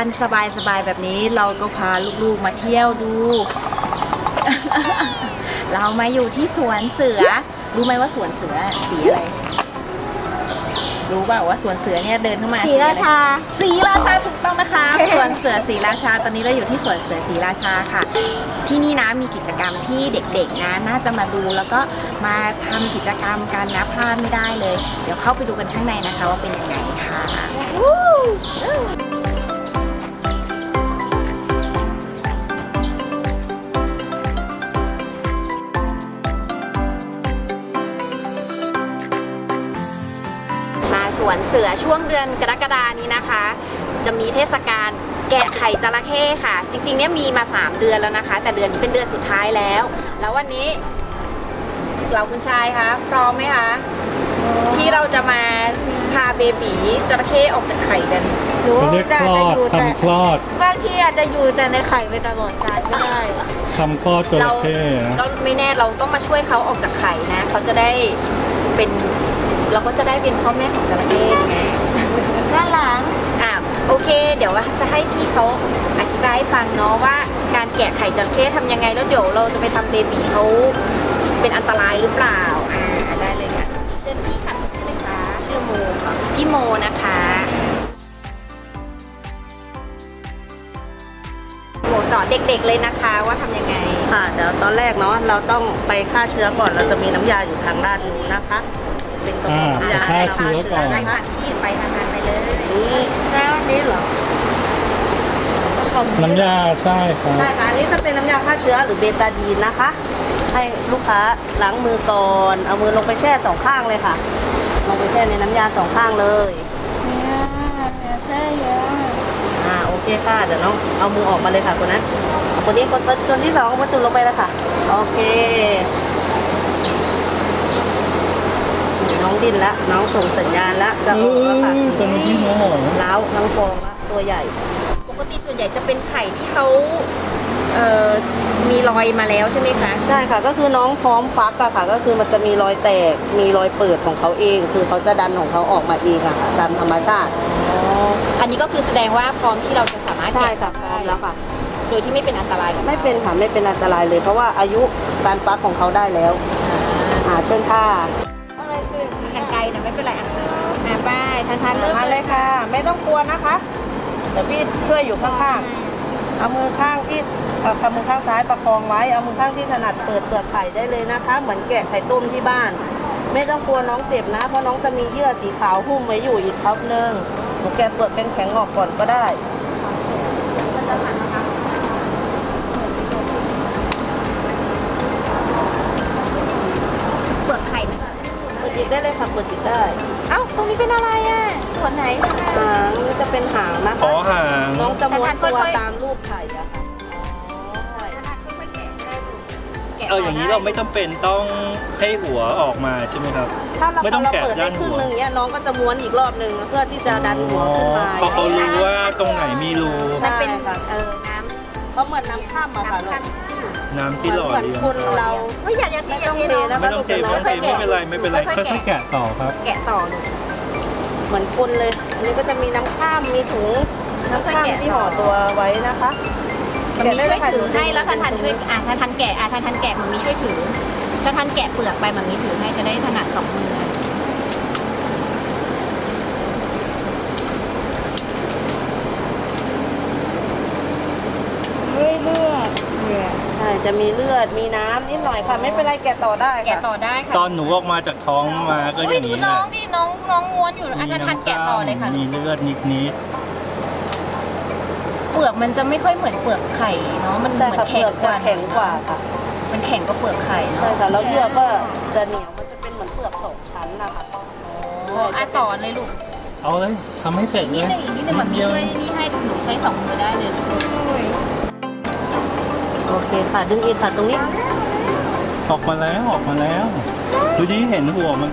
วันสบายๆแบบนี้เราก็พาลูกๆมาเที่ยวดู เรามาอยู่ที่สวนเสือ รู้ไหมว่าสวนเสือสีอะไร รู้เปล่าว่าสวนเสือเนี่ยเดินเข้ามาสีราอะไรชาสีราชาถูกต้องนะคะ สวนเสือสีราชา ตอนนี้เราอยู่ที่สวนเสือสีราชาค่ะ ที่นี่นะมีกิจกรรมที่เด็กๆนะน่าจะมาดูแล้วก็มาทำกิจกรรมกันนะพลาดไม่ได้เลย เดี๋ยวเข้าไปดูกันข้างในนะคะ ว่าเป็นยังไงค่ะม เสือช่วงเดือนกรกฎานี้นะคะ จะมีเทศกาลแกะไข่จระเข้ค่ะ จริงๆเนี่ยมีมา 3 เดือนแล้วนะคะ แต่เดือนนี้เป็นเดือนสุดท้ายแล้ว แล้ววันนี้ เราคุณชายคะพร้อมไหมคะที่เราจะมาพาเบบีจระเข้ออกจากไข่กันหรือว่าเขาเรียกจะคลอจะดอยู่แต่ทำคลอดบางทีอาจจะอยู่แต่ในไข่ไปตลอดกาลก็ได้ทำคลอดจเราระเข้นะเราไม่แน่เราต้องมาช่วยเขาออกจากไข่นะเขาจะได้เป็น เราก็จะได้เป็นพ่อแม่ของจระเข้ไงด้านหลังอะโอเค เดี๋ยวว่าจะให้พี่เขาอธิบายให้ฟังเนาะว่า การแกะไข่จระเข้ทำยังไงแล้วเดี๋ยวเราจะไปทำเบบีเขาเป็นอันตรายหรือเปล่าอ่าได้เลยค่ะเชิญพี่ค่ะชื่ออะไรคะชื่อโมค่ะพี่โมนะคะโมสอนเด็กๆเลยนะคะว่าทำยังไง ค่ะเดี๋ยวตอนแรกเนาะเราต้องไปฆ่าเชื้อก่อนเราจะมีน้ำยาอยู่ทางด้านนู้นนะคะ เป็นกระบอกน้ำยาฆ่าเชื้อก่อนได้นะคะค่ะพี่ไปทางนั้นไปเลยนี่แล้วอันนี้เหรอน้ำยาใช่ครับ ใช่ค่ะอันนี้จะเป็นน้ำยาฆ่าเชื้อหรือเบตาดีนนะคะ ให้ลูกค้าล้างมือก่อนเอามือลงไปแช่สองข้างเลยค่ะ ลงไปแช่ในน้ำยาสองข้างเลยเนี่ยเนี่ยใช่เยอะอ่าโอเคค่ะเดี๋ยวน้องเอามือออกมาเลยค่ะคนนั้นเอาคนนี้คนคนที่สองเอามือจุดลงไปแล้วค่ะ โอเค น้องดิ้นละน้องส่งสัญญาณละจะออกแล้วค่ะตัวนี้ที่น้องล้าวทั้งฟองละตัวใหญ่ ปกติส่วนใหญ่จะเป็นไข่ที่เขาเอ่อมีรอยมาแล้วใช่ไหมคะ ใช่ค่ะ ก็คือน้องพร้อมฟักอะค่ะ ก็คือมันจะมีรอยแตก มีรอยเปิดของเขาเอง คือเขาจะดันของเขาออกมาเองอะค่ะตามธรรมชาติอันนี้ก็คือแสดงว่าพร้อมที่เราจะสามารถใช่เก็บค่ะพร้อมแล้วค่ะ โดยที่ไม่เป็นอันตรายกับไม่เป็นค่ะไม่เป็นอันตรายเลย เพราะว่าอายุการฟักของเขาได้แล้วอ่าเชิญค่ะอะไรคือ กันไกลนะไม่เป็นไรอะอะป้ายทานทานเริ่มมาเลยค่ะ ไม่ต้องกลัวนะคะเดี๋ยวพี่ช่วยอยู่ข้างๆเอามือข้างที่เอาเอามือข้างซ้ายประคองไว้เอามือข้างที่ถนัดเปิดเปลือกไข่ได้เลยนะคะ เหมือนแกะไข่ต้มที่บ้าน ไม่ต้องกลัวน้องเจ็บนะ เพราะน้องจะมีเยื่อสีขาวหุ้มไว้อยู่อีกครับนึงหนูแกะเปลือกแข็งๆออกก่อนก็ได้เได้เลยค่ะเปิดจิตได้เอ้าตรงนี้เป็นอะไรอะส่วนไหนหางนี่จะเป็นหางนะอ๋อคะหาง น้องจะม้วนตัวค่อยๆตามรูปไข่อะค่ะเอออย่างนี้เราไม่จำเป็นต้องให้หัวออกมาใช่ไหมครับ ถ้าเราไม่ต้องเราแกะเปิดได้ด้านครึ่งหัวหนึ่งเนี้ยน้องก็จะม้วนอีกรอบหนึ่งเพื่อที่จะดันหัวขึ้นมาเพราะเขารู้ว่าตรงไหนมีรู มันเป็นใช่ค่ะเออน้เขาเหมือนน้ำข้ามำอะค่ะน้ำน้อขั้ง นน้ำที่เหหล่อมือนเลี้ยงคนเราเฮ้ยอย่าอย่าไม่อย่าต้องเทเทน้นะองไม่ต้องเทไม่ต้องเทไม่เป็นไรไม่เป็นไรค่ค่อยๆแกะอยๆแกะต่อครับแกะต่อลูกเหมือนคนเลย อันนี้ก็จะมีน้ำข้ามมีถุงน้ำข้ามที่ห่อตัวไว้นะคะมันมีช่วยถือให้เดี๋ยแล้วทันทันได้ช่วยอะทันทันแกะอะทันทันแกะมันมีช่วยถือถ้าทันแกะเปลือกไปมันมีถือให้จะได้ถนัดสองมืออะ เฮ้ยเลือด ใช่ จะมีเลือดมีน้ำนิดหน่อยค่ะ ไม่เป็นไรแกะต่อได้แกะค่ะ ต่อได้ค่ะตอนหนูออกมาจากท้องมาก็ออุ้ยย่างดูนี้แหน้ละองดิน้องน้องม้วนอยู่อาจจะทันแกะต่อเลยค่ะ มีเลือดนิดนิดเปลือกมันจะไม่ค่อยเหมือนเปลือกไข่เนาะมันเหใช่มือนค่ะเปแข็ลืงอกกจะว่าแข็งกว่าค่ะ มันแข็งกว่าเปลือกไข่เนาะใช่ค่ะ แล้วเยื่อก็จะเหนียว มันจะเป็นเหมือนเปลือกสองชั้นนะคะ อ๋ออะต่อเลยลูก ๆเอาเลยทำให้เสร็จอีกเลนิดยนึงอีกนิดนึงแบบมีช่วยนี่ให้หนูใช้สองมือได้เลยลูก โอเคค่ะดึงอีกค่ะตรงนี้ ออกมาแล้วออกมาแล้ว ดูดิเห็นหัวมัน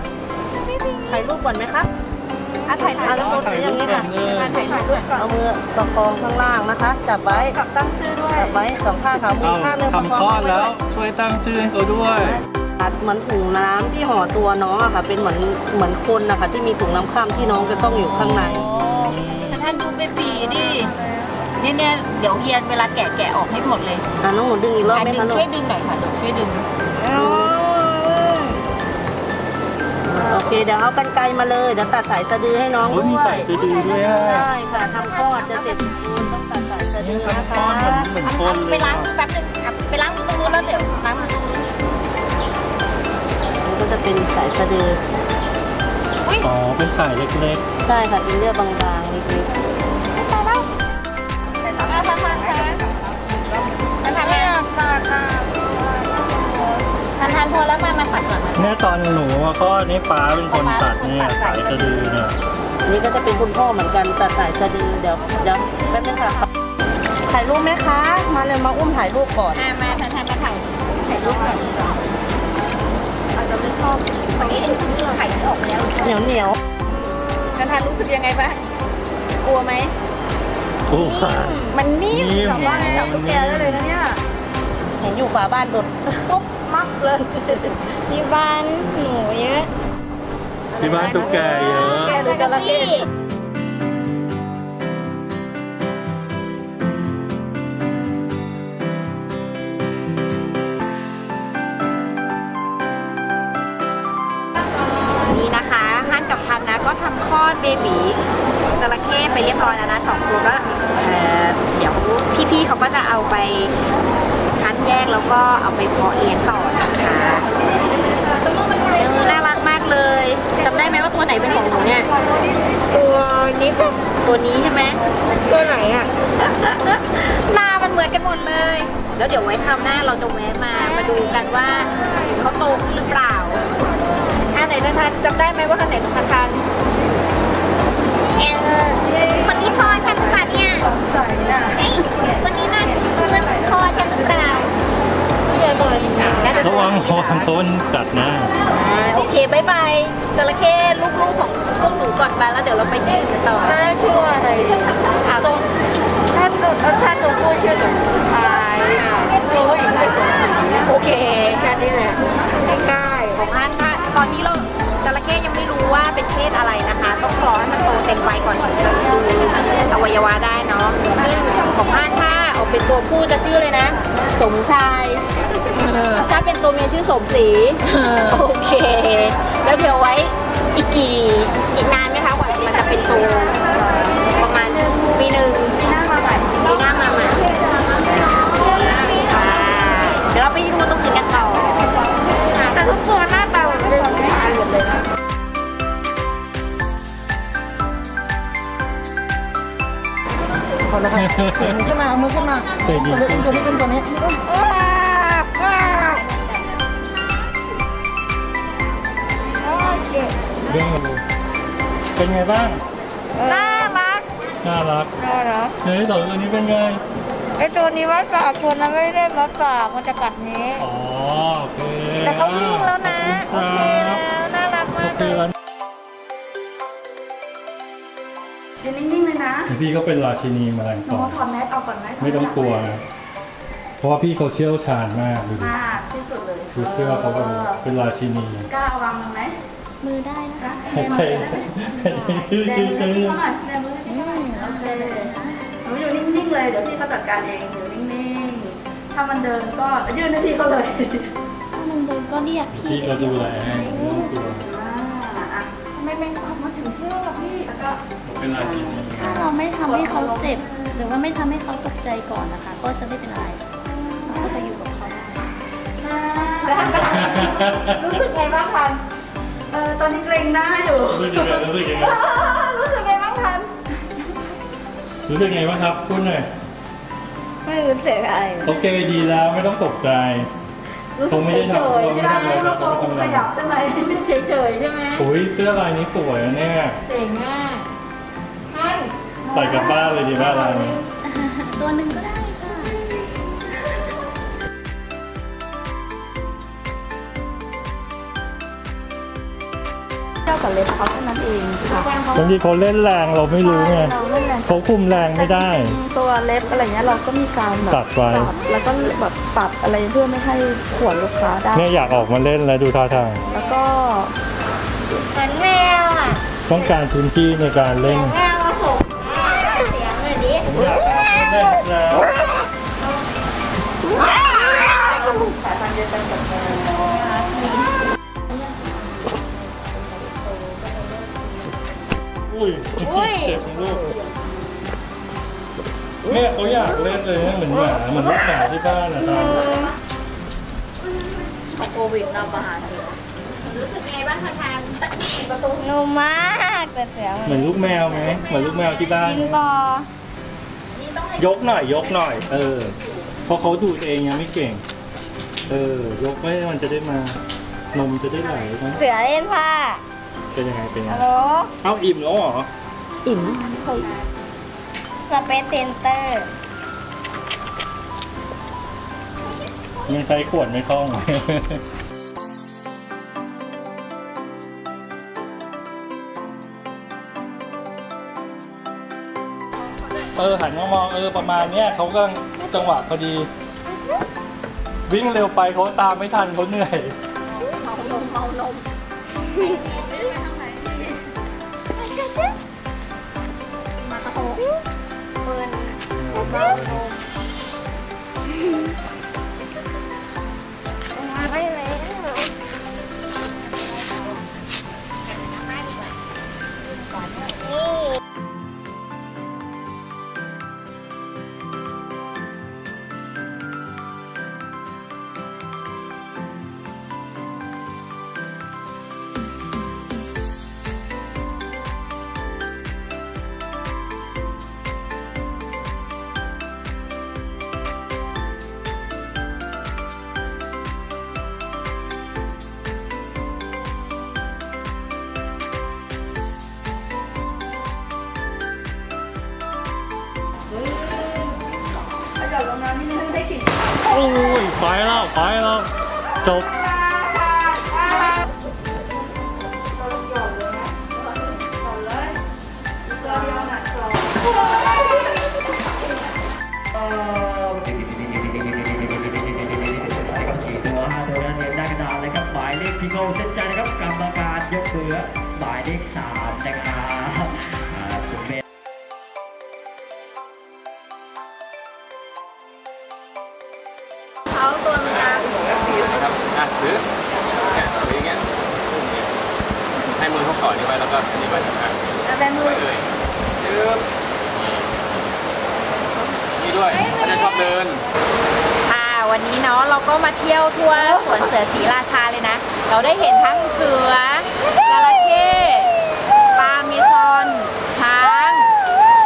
ถ่ายรูปก่อนไหมคะอะถ่ายถ่ายอะแล้วถ่ายรูปแข็งเลยอะถ่ายถ่ายด้วยก่อนเอามือประคองข้างล่างนะคะ จับไว้กับตั้งชื่อด้วยจับไว้สองข้างค่ะมืเอาอข้างหนึงประคทำคลอองดไว้แล้วด้วยช่วยตั้งชื่อให้เขาด้วย อัดเหมือนถุงน้ำที่ห่อตัวน้องอะค่ะ เป็นเหมือนเหมือนคนนะคะที่มีถุงน้ำข้ามที่น้องจะต้องอยู่ข้างในแต่ท่านดู เบบีดิเนี่ยเนี่ยเดี๋ยวเฮียเวลาแกะแกะออกให้หมดเลยอะน้องหนูดึงอีกรอบอะไหมดึงคะลูช่วยกดึงหน่อยค่ะเดี๋ยวช่วยดึง โอเคเดี๋ยวเอากันไกลมาเลยเดี๋ยวตัดสายสะดือให้น้องโอ้ยด้มีวสายยสะดือด้วยอะใช่ค่ะทำคลอดจะเสร็จสมบูรณ์ต้องตัดสายสะดือนะก้อนคะเหมือนเหมือนเอาคนเอาเลไปยล้างมือแป๊บนึงอะไปล้างมือตรงนู้นแล้วเดี๋ยวล้างมือตรงนู้นมันก็จะเป็นสายสะดืออุ้ยอ๋อเป็นสายเล็กใช่ค่ะเป็นเลือดบางๆเล็ก ทานทานพอแล้วมามาตัดก่อนมาๆเนี่ยตอนหนูก็นี่ป้าเป็นคนตัดเนี่ยสายสะดือเนี่ยๆอันนี้ก็จะเป็นคุณพ่อเหมือนกันตัดสายสะดือเดี๋ยวเดี๋ยวแป๊บนึงค่ะถ่ายรูปไหมคะ มาเลยมาอุ้มถ่ายรูปก่อนอะมาทานทานมาถ่ายถ่ายรูปก่อนอาจจะไม่ชอบเอ๊ะอันนี้ถ่ายไม่ออกแล้วเหนียวเหนียวทานทานรู้สึกยังไงบ้างกลัวไหมโอ้ค่ะมันนิ่มนิ่มแบบว่าจับตุ๊กแกได้เลยนะเนี่ยเห็นอยู่ฝาบ้านโดดปุ๊บ มักเลยที่บ้านหนูเยอะที่บ้านตุ๊กแกเยอะ แกหรือจระเข้ นี่นะคะฮันกับทันนะก็ทำคลอดเบบีจระเข้ไปเรียบร้อยแล้วนะสองตัวก็เอ่อเดี๋ยวพี่ๆเขาก็จะเอาไปคั้น แยกแล้วก็เอาไปเพาะเลี้ยงต่อนะคะเออน่ารักมากเลยจำได้ไหมว่าตัวไหนเป็นของหนูเนี่ย ตัวนี้ก็ตัวนี้ใช่ไหมตัวไหนอะ หน้ามันเหมือนกันหมดเลย แล้วเดี๋ยวไว้คราวหน้าเราจะแวะมามาดูกันว่าเขาโตขึ้นหรือเปล่าอันไหนทันทันจำได้ไหมว่าอันไหนทันทันเออคนนี้พอฉันหรือเปล่าเนี่ยใส่น่ะเอ้ยคนนี้น่ามันพอฉันหรือเปล่า เดี๋ยวก่อนระวังระวังต้นกัดหน้าอ่าโอเคบายบายจระเข้ลูกๆของพวกหนูก่อนไปแล้วเดี๋ยวเราไปเจอกันต่อแม่ชื่ออะไรดีค่ะถ้าตัวถ้าตัวผู้ชื่อสมชายตัวผู้หญิงชื่อสมศรีโอเคแค่นี้แหละง่ายของฮันค่ะตอนนี้เราจระเข้ยังไม่รู้ว่าเป็นเพศอะไรนะคะ ต้องรอให้มันโตเต็มวัยก่อนถึงจะดูอวัยวะได้เนาะซึ่งของฮันถ้าเอาเป็นตัวผู้จะชื่อเลยนะ สมชาย ถ้าเป็นตัวเมียชื่อสมศรีโอเค แล้วเดี๋ยวไว้อีกกี่อีกนานไหมคะกว่ามันจะเป็นตัวประมาณปีหนึ่งหน้ามาใหม่ปีหน้ามาใหม่อ่าเดี๋ยวเราไปดูตรงอื่นกันต่อแต่ทุกตัวหน้าตาเหมือนเป็นผู้ชายหมดเลยนะเอาละค่ะเสียงขึ้นมาเอามือขึ้นมาเคยดีตัวนี้ตัวนี้ตัวนี้ เป็นไงบ้าง น่ารักน่ารักน่ารักเฮ้ยสองตัวนี้เป็นไง ไอตัวนี้วัดปากตัวนั้นไม่ได้วัดปากมันจะกัดนี้ อ๋อโอเคแต่เขาวิ่งแล้วนะขอบคุณครับน่ารักโอมากเคเลยแล้วยืนนิ่งๆเลยนะ พี่ก็เป็นราชินีแมลงหนูป่องถอดแมสออกก่อนไหมไม่ต้องกลัวนะ เพราะว่าพี่เขาเชี่ยวชาญมากดูดิมากที่สุดเลยดูเสื้อเขาแบบเป็นราชินีกล้าเอาวางมือไหม มือได้นะคะใช่ใช่ใช่แดงมือให้พี่เขาหน่อยแดงมือให้พี่เขาหน่อยโอเคหนูอยู่นิ่งๆเลยเดี๋ยวพี่เขาจัดการเองอยู่นิ่งๆ ถ้ามันเดินก็ยื่นให้พี่เขาเลยถ้ามันโดนก็เรียกพี่พี่ก็ดูแลให้ไม่ต้องกลัวอ่าอะทำไมแมงวันมาถึงเชื่อกับพี่ แล้วก็เป็นราชินีถ้าเราไม่ทำให้เขาเจ็บ หรือว่าไม่ทำให้เขาตกใจก่อนนะคะ ก็จะไม่เป็นไรเราก็จะอยู่กับเขาได้รู้สึกไงบ้างพัน เออตอนนี้เกรงหน้าอยู่รู้สึกยังไงรู้สึกยังไงรู้สึกไงบ้างพันรู้สึกยังไงบ้างครับพูดหน่อยไม่รู้สึกอะไรโอเคดีแล้วไม่ต้องตกใจรู้สึกเฉยๆใช่ไหมไม่ต้องตัวขยับใช่ไหมเฉยๆใช่ไหมอุ้ยเสื้อลายนี้สวยนะเนี่ยเจ๋งอะฮันใส่กลับบ้านเลยดีบ้านลายนี้ตัวหนึ่งก็ได้ เจ้ากับเล็บเขาเท่านั้นเองค่ะบางทีเขาเล่นแรงเราไม่รู้ไงเราเล่นแรงเขาคุมแรงไม่ได้ ตัวเล็บอะไรเงี้ยเราก็มีการแบบตัดไว้ ปรับแล้วก็แบบปรับอะไรเพื่อไม่ให้ขวนลูกค้าได้ เนี่ยอยากออกมาเล่นแล้วดูท่าทางแล้วก็เหมือนแมวอะต้องการพื้นที่ในการเล่นแมวผสมเสียงเลยดิผมอยากได้แล้ว สายพันธุ์เดียวกันกับแม อุ้ย เจ็บลูกแม่เขาอยากเล่นเลยนะเหมือนหมาเหมือนลูกหมาที่บ้านอะตอนโควิดเราประหารสิรู้สึกไงบ้างคะทานประตูหนูมากแต่เสียงเหมือนลูกแมวไหมเหมือนลูกแมวที่บ้าน กินไหมบอนี่ต้องให้ยกหน่อยยกหน่อย เออเพราะเขาดูตัวเองยังไม่เก่ง เออ ยกไว้มันจะได้มา นมจะได้ไหลนะเสือเล่นผ้า เป็นยังไงเป็นยังฮัไงลโหลเอ้าอิ่มแล้วเหรอสเปซเซนเตอร์ยังใช้ขวดไม่คล่อง เออหันมามองเออประมาณเนี้ยเขากำลังจังหวะพอดี วิ่งเร็วไปเขาตามไม่ทันเขาเหนื่อยมา Tá? อ้ยไปแล้วไปแล้วจบที่เรียนได้กระดานเลขที่โง่เส้นใจ ด้วยเขาจะชอบเดิน ค่ะวันนี้เนาะเราก็มาเที่ยวทั่วสวนเสือศรีราชาเลยนะ เราได้เห็นทั้งเสือจระเข้ปลาเมซอน ช้าง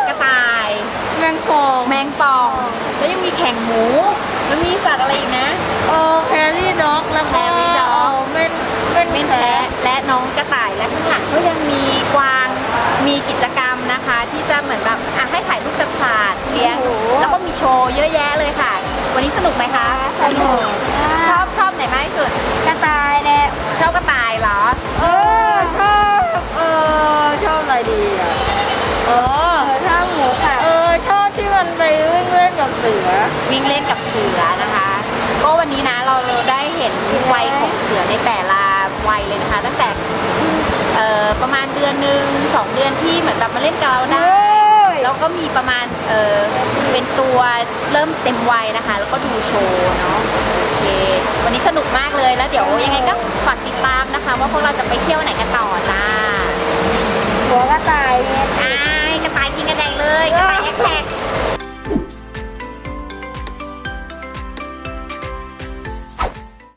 กระต่าย แมงป่องแมงป่องแล้วยังมีแข่งหมูแล้วมีสัตว์อะไรอีกนะ เออแครี่ด็อกแล้วก็ Prairie dog เอาเม่นเม่นเป็นแพะแพะและน้องกระต่ายและข้างหลังก็ยังมีกวาง มีกิจกรรมนะคะ ที่จะเหมือนแบบอะให้ถ่ายรูปกับสัตว์เลี้ยงแล้วก็มีโชว์เยอะแยะเลยค่ะ วันนี้สนุกไหมคะสนุกชอบชอบไหนมากที่สุด กระต่ายแหละชอบกระต่ายเหรอ เออชอบเออชอบอะไรดีอะเออชอบหมูค่ะเออชอบที่มันไปวิ่งเล่นกับเสือวิ่งเล่นกับเสือนะคะ ก็วันนี้นะเราได้เห็นวัยของเสือในแต่ละวัยเลยนะคะ ตั้งแต่ สองเดือนที่เหมือนแบบมาเล่นกับเราได้แล้วก็มีประมาณเออเป็นตัวเริ่มเต็มวัยนะคะ แล้วก็ดูโชว์เนาะโอเควันนี้สนุกมากเลยแล้วเดี๋ยวยังไงก็ฝากติดตามนะคะว่าพวกเราจะไปเที่ยวไหนกันต่อจ้าหัวกระต่ายเนี่ย ตายกระต่ายกินกระแดงเลยกระต่ายแท็ก